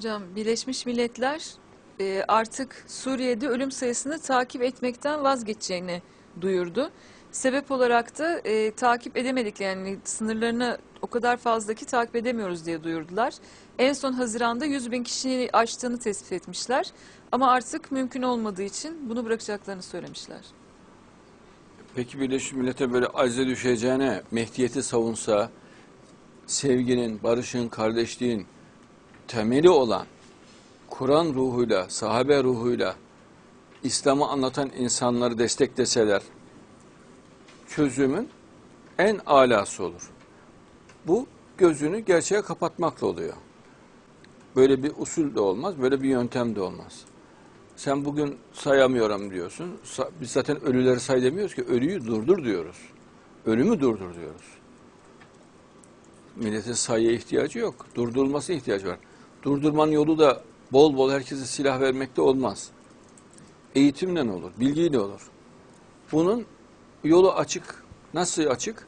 Hocam Birleşmiş Milletler e, artık Suriye'de ölüm sayısını takip etmekten vazgeçeceğini duyurdu. Sebep olarak da e, takip edemedik yani sınırlarını o kadar fazla ki takip edemiyoruz diye duyurdular. En son Haziran'da 100 bin kişiyi aştığını tespit etmişler. Ama artık mümkün olmadığı için bunu bırakacaklarını söylemişler. Peki Birleşmiş Millet'e böyle acize düşeceğine Mehdiyeti savunsa, sevginin, barışın, kardeşliğin temeli olan Kur'an ruhuyla, sahabe ruhuyla İslam'ı anlatan insanları destekleseler çözümün en alası olur. Bu gözünü gerçeğe kapatmakla oluyor. Böyle bir usul de olmaz, böyle bir yöntem de olmaz. Sen bugün sayamıyorum diyorsun. Biz zaten ölüleri say demiyoruz ki ölüyü durdur diyoruz. Ölümü durdur diyoruz. Milletin sayıya ihtiyacı yok. Durdurulmasına ihtiyacı var. Durdurmanın yolu da bol bol herkese silah vermekte olmaz. Eğitimle olur, bilgiyle olur. Bunun yolu açık. Nasıl açık?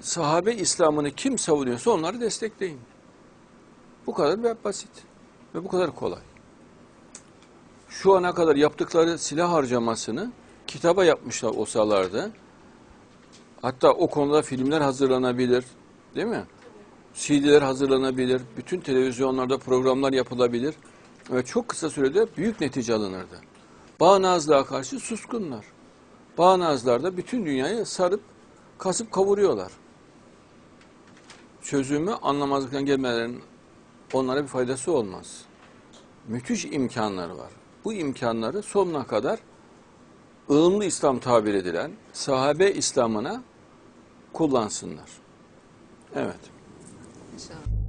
Sahabe İslam'ını kim savunuyorsa onları destekleyin. Bu kadar ve basit ve bu kadar kolay şu ana kadar yaptıkları silah harcamasını kitaba yapmışlar olsalardı. Hatta o konuda filmler hazırlanabilir. Değil mi? CD'ler hazırlanabilir. Bütün televizyonlarda programlar yapılabilir. Ve çok kısa sürede büyük netice alınırdı. Bağnazlığa karşı suskunlar. Bağnazlar da bütün dünyayı sarıp kasıp kavuruyorlar. Çözümü anlamazlıktan gelmelerin onlara bir faydası olmaz müthiş imkanları var. Bu imkanları sonuna kadar ılımlı İslam tabir edilen sahabe İslam'ına kullansınlar. Evet. So.